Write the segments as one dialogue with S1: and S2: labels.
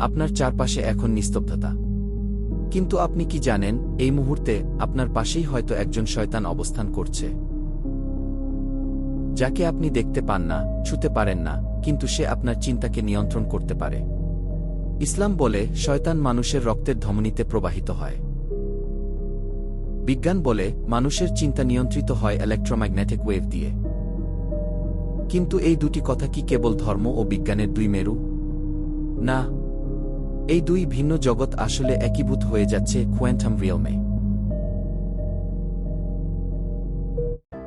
S1: আপনার চারপাশে এখন নিস্তব্ধতা। কিন্তু আপনি কি জানেন, এই মুহূর্তে আপনার পাশেই হয়তো একজন শয়তান অবস্থান করছে। যাকে আপনি দেখতে পান না, ছুতে পারেন না, কিন্তু সে আপনার চিন্তাকে নিয়ন্ত্রণ করতে পারে। ইসলাম বলে, শয়তান মানুষের রক্তের ধমনীতে প্রবাহিত হয়। বিজ্ঞান বলে, মানুষের চিন্তা নিয়ন্ত্রিত হয় ইলেকট্রোম্যাগনেটিক ওয়েভ দিয়ে। কিন্তু এই দুটি কথা কি কেবল ধর্ম ও বিজ্ঞানের দুই মেরু? না এই দুই ভিন্ন জগৎ আসলে একীভূত হয়ে যাচ্ছে কোয়ান্টাম রিয়লমে।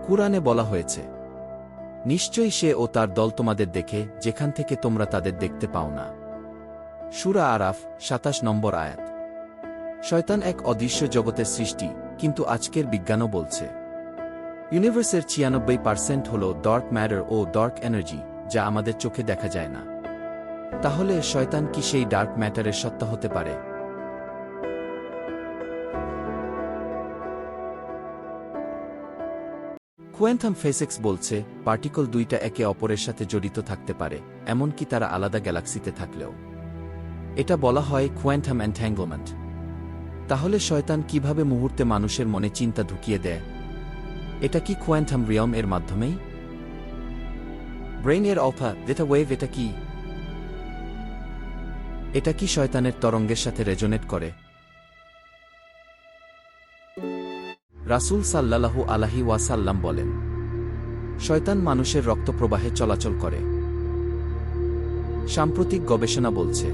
S1: কুরআনে বলা হয়েছে, নিশ্চয়ই সে ও তার দল তোমাদের দেখে, যেখান থেকে তোমরা তাদের দেখতে পাও না। সুরা আরাফ, সাতাশ নম্বর আয়াত। শয়তান এক অদৃশ্য জগতের সৃষ্টি, কিন্তু আজকের বিজ্ঞানও বলছে, ইউনিভার্সের ছিয়ানব্বই পার্সেন্ট হল ডার্ক ম্যাটার ও ডার্ক এনার্জি, যা আমাদের চোখে দেখা যায় না। তাহলে শয়তান কি সেই ডার্ক ম্যাটারের সত্তা হতে পারে? কোয়েন্থাম ফেসেক্স বলছে পার্টিকল দুইটা একে অপরের সাথে জড়িত থাকতে পারে, এমনকি তারা আলাদা গ্যালাক্সিতে থাকলেও। এটা বলা হয় কোয়ান্টাম এন্ট্যাঙ্গলমেন্ট তাহলে শয়তান কীভাবে মুহূর্তে মানুষের মনে চিন্তা ঢুকিয়ে দেয়? এটা কি কোয়ান্টাম রিয়ম এর মাধ্যমেই? ব্রেইন এর অফা যেটা ওয়েভ এটা কি? এটা কি শয়তানের তরঙ্গের সাথে রেজোনেট করে? রাসূল সাল্লাল্লাহু আলাহি ওয়াসাল্লাম বলেন, শয়তান মানুষের রক্তপ্রবাহে চলাচল করে। সাম্প্রতিক গবেষণা বলছে,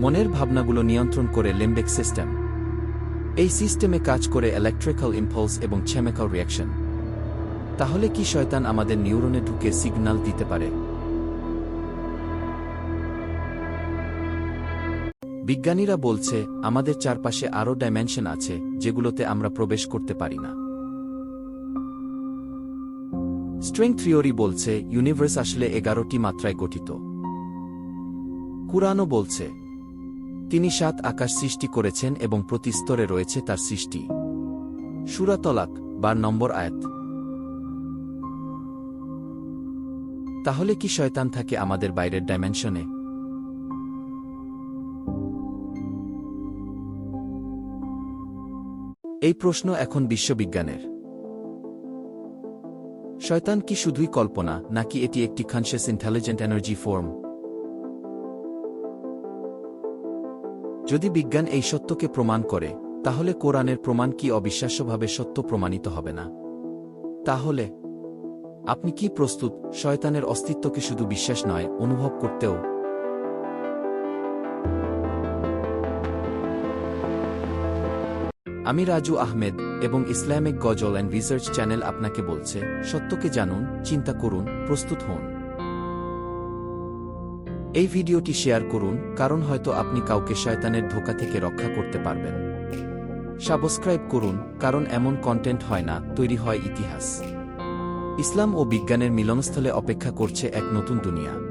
S1: মনের ভাবনাগুলো নিয়ন্ত্রণ করে লিম্বিক সিস্টেম। এই সিস্টেমে কাজ করে ইলেকট্রিক্যাল ইম্পালস এবং ছেমেকাল রিয়াকশন তাহলে কি শয়তান আমাদের নিউরনে ঢুকে সিগন্যাল দিতে পারে? বিজ্ঞানীরা বলছে, আমাদের চারপাশে আরও ডাইমেনশন আছে, যেগুলোতে আমরা প্রবেশ করতে পারি না। স্ট্রেং থিওরি বলছে ইউনিভার্স আসলে এগারোটি মাত্রায় গঠিত। কুরআনও বলছে, তিনি সাত আকাশ সৃষ্টি করেছেন এবং প্রতি স্তরে রয়েছে তার সৃষ্টি। সুরা তলাক, বার নম্বর আয়াত। তাহলে কি শয়তান থাকে আমাদের বাইরের ডাইমেনশনে এই প্রশ্ন এখন বিশ্ববিজ্ঞানের। শয়তান কি শুধুই কল্পনা, নাকি এটি একটি কনসিয়াস ইন্টেলিজেন্ট এনার্জি ফর্ম যদি বিজ্ঞান এই সত্যকে প্রমাণ করে, তাহলে কোরআনের প্রমাণ কি অবিশ্বাস্যভাবে সত্য প্রমাণিত হবে না? তাহলে, আপনি কি প্রস্তুত? শয়তানের অস্তিত্বকে শুধু বিশ্বাস নয়, অনুভব করতেও আমি রাজু আহমেদ এবং Islamic ghazal and research channel আপনাকে বলছে, সত্যকে জানুন, চিন্তা করুন, প্রস্তুত হন। এই ভিডিওটি শেয়ার করুন, কারণ হয়তো আপনি কাউকে শয়তানের ধোকা থেকে রক্ষা করতে পারবেন। সাবস্ক্রাইব করুন, কারণ এমন কন্টেন্ট হয় না, তৈরি হয় ইতিহাস। ইসলাম ও বিজ্ঞানের মিলনস্থলে অপেক্ষা করছে এক নতুন দুনিয়া।